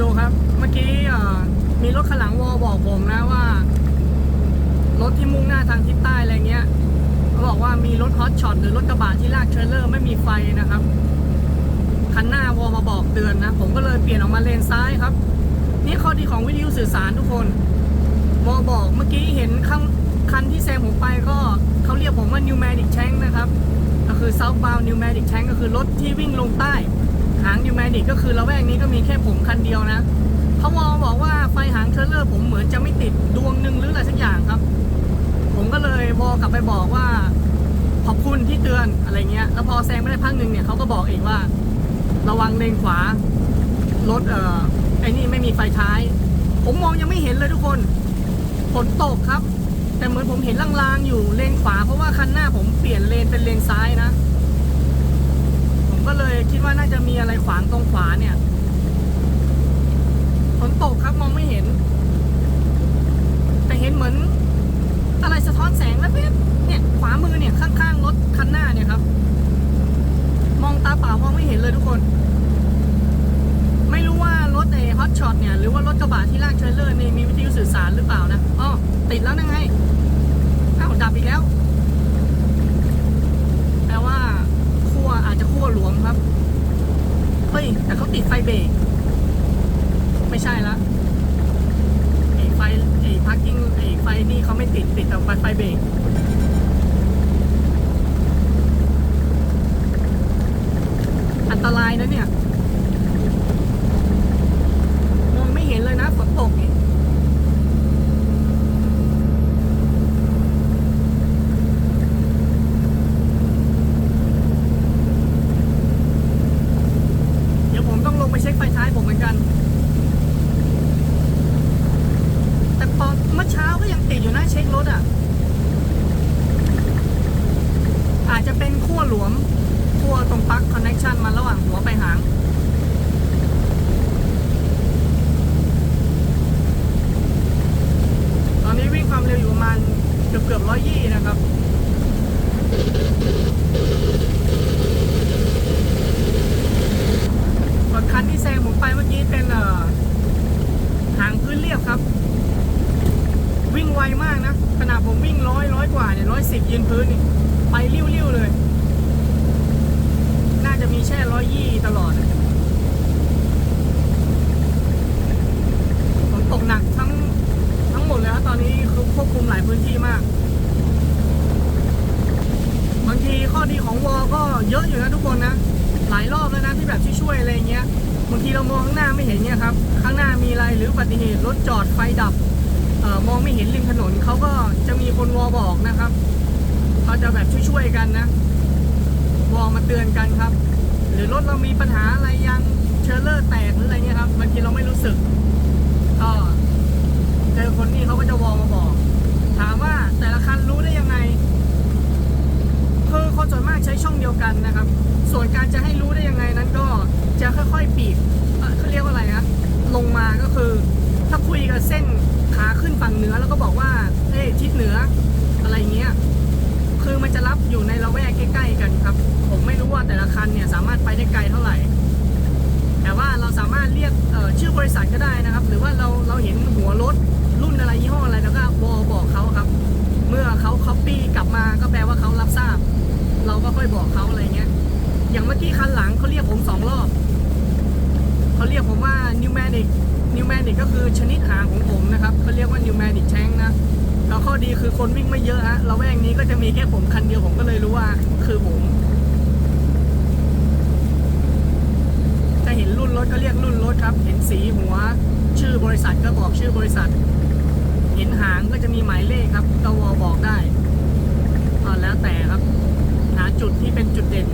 ดูครับ เมื่อกี้มีรถข้างหลังวอบอกผมนะว่า รถที่มุ่งหน้าทางทิศใต้อะไรเงี้ยเขาบอกว่ามีรถฮอตช็อตหรือรถกระบะที่ลากเทรลเลอร์ไม่มีไฟนะครับคันหน้าวอมาบอกเตือนนะ ผมก็เลยเปลี่ยนออกมาเลนซ้ายครับ นี่ข้อดีของวิทยุสื่อสารทุกคนวอบอกเมื่อกี้เห็นข้างคันที่แซงผมไปก็เขาเรียกผมว่า Pneumatic Tank นะครับ ก็คือ Southbound Pneumatic Tank ก็คือรถที่วิ่งลงใต้ หาง Pneumatic ก็คือละแวกนี้ก็มีแค่ผมคันเดียวนะเขาวอบอกว่าไฟหางเทรลเลอร์ผมเหมือนจะไม่ติดดวงหนึ่งหรืออะไรสักอย่างครับ ผมก็เลยวอกลับไปบอกว่า ขอบคุณที่เตือนอะไรเงี้ย แล้วพอแซงไม่ได้พักหนึ่งเนี่ยเขาก็บอกเองว่า ระวังเลนขวารถเอ่อไอ้นี่ไม่มีไฟท้าย ผมมองยังไม่เห็นเลยทุกคนฝนตกครับ แต่เหมือนผมเห็นลางๆอยู่เลนขวาเพราะว่าคันหน้าผมเปลี่ยนเลนเป็นเลนซ้ายนะ ก็เลยคิดว่าน่าจะมีอะไรขวางตรงขวาเนี่ยฝนตกครับมองไม่เห็น แต่เห็นเหมือน อะไรสะท้อนแสงแล้วเนี่ยเนี่ยขวามือเนี่ยข้างๆรถคันหน้าเนี่ยครับ มองตาเปล่ามองไม่เห็นเลยทุกคน ไม่รู้ว่ารถไอ้ฮอตช็อตเนี่ยหรือว่ารถกระบะที่ลากเทรลเลอร์นี่มีวิทยุสื่อสารหรือเปล่านะอ๋อติดแล้วนะไงอ้าวดับอีกแล้ว แปลว่าขั้วอาจจะขั้วหลวมครับ เฮ้ย แต่เขาติดไฟเบรกไม่ใช่ละไอ้ไฟไอ้พาร์กิ้งไอ้ไฟนี่เขาไม่ติดติดแต่ไฟไฟเบรกอันตรายนะเนี่ยมองไม่เห็นเลยนะฝนตกนี่ยดี๋ยวผมต้องลงไป เช็คไฟท้ายผมเหมือนกัน แต่ตอนเมื่อเช้าก็ยังติดอยู่นะเช็ครถอะ อาจจะเป็นขั้วหลวมขั้วตรงปลั๊กคอนเน c ชันมันระหว่างหัวไปหางตอนนี้วิ่งความเร็วอยู่ประมาณเกือบเกือบร้อยยี่นะครับ ส่วนคันที่แซงผมไปเมื่อกี้เป็นเอ่อ หางพื้นเรียบครับ วิ่งไวมากนะขนาดผมวิ่งร้อยร้อยกว่าเนี่ยร้อยสิบยืนพื้นนี่ไปเลี้ยวๆเลย น่าจะมีแช่ร้อยยี่ตลอดฝนตกหนักทั้งทั้งหมดเลยครับตอนนี้คือควบคุมหลายพื้นที่มาก บางทีข้อดีของวอก็เยอะอยู่นะทุกคนนะ หลายรอบแล้วนะที่แบบช่วยๆอะไรเงี้ยบางทีเรามองข้างหน้าไม่เห็นเนี่ยครับ ข้างหน้ามีอะไรหรืออุบัติเหตุรถจอดไฟดับ มองไม่เห็นริมถนนเขาก็จะมีคนวอบอกนะครับเขาจะแบบช่วยๆกันนะวอมาเตือนกันครับ หรือรถเรามีปัญหาอะไรยางเชลเลอร์แตกหรืออะไรเงี้ยครับบางทีเราไม่รู้สึกก็เจอคนนี้เขาก็จะวอมาบอก ถามว่าแต่ละคันรู้ได้ยังไงคือคนส่วนมากใช้ช่องเดียวกันนะครับ ส่วนการจะให้รู้ได้ยังไงนั้นก็จะค่อยๆปีกเขาเรียกว่าอะไรนะลงมาก็คือ ถ้าคุยกับเส้น ฝั่งเหนือแล้วก็บอกว่าเอ้ยทิศเหนืออะไรเงี้ยคือมันจะรับอยู่ในละแวกใกล้ๆกันครับ ผมไม่รู้ว่าแต่ละคันเนี่ยสามารถไปได้ไกลเท่าไหร่ แต่ว่าเราสามารถเรียกชื่อบริษัทก็ได้นะครับ หรือว่าเราเราเห็นหัวรถรุ่นอะไรยี่ห้ออะไรแล้วก็วอบอกเขาครับ เมื่อเขาคัปปี้กลับมาก็แปลว่าเขารับทราบ เราก็ค่อยบอกเขาอะไรเงี้ยอย่างเมื่อกี้คันหลังเขาเรียกผมสองรอบเขาเรียกผมว่า pneumatic pneumatic ก็ นิวแมนิกก็คือชนิดหางของผมนะครับเขาเรียกว่า pneumatic tank นะแล้วข้อดีคือคนวิ่งไม่เยอะฮะเราแวกนี้ก็จะมีแค่ผมคันเดียวผมก็เลยรู้ว่าคือผมจะเห็นรุ่นรถก็เรียกรุ่นรถครับ เห็นสีหัว ชื่อบริษัทก็บอกชื่อบริษัท เห็นหางก็จะมีหมายเลขครับก็วอบอกได้ก็แล้วแต่ครับ หาจุดที่เป็นจุดเด่น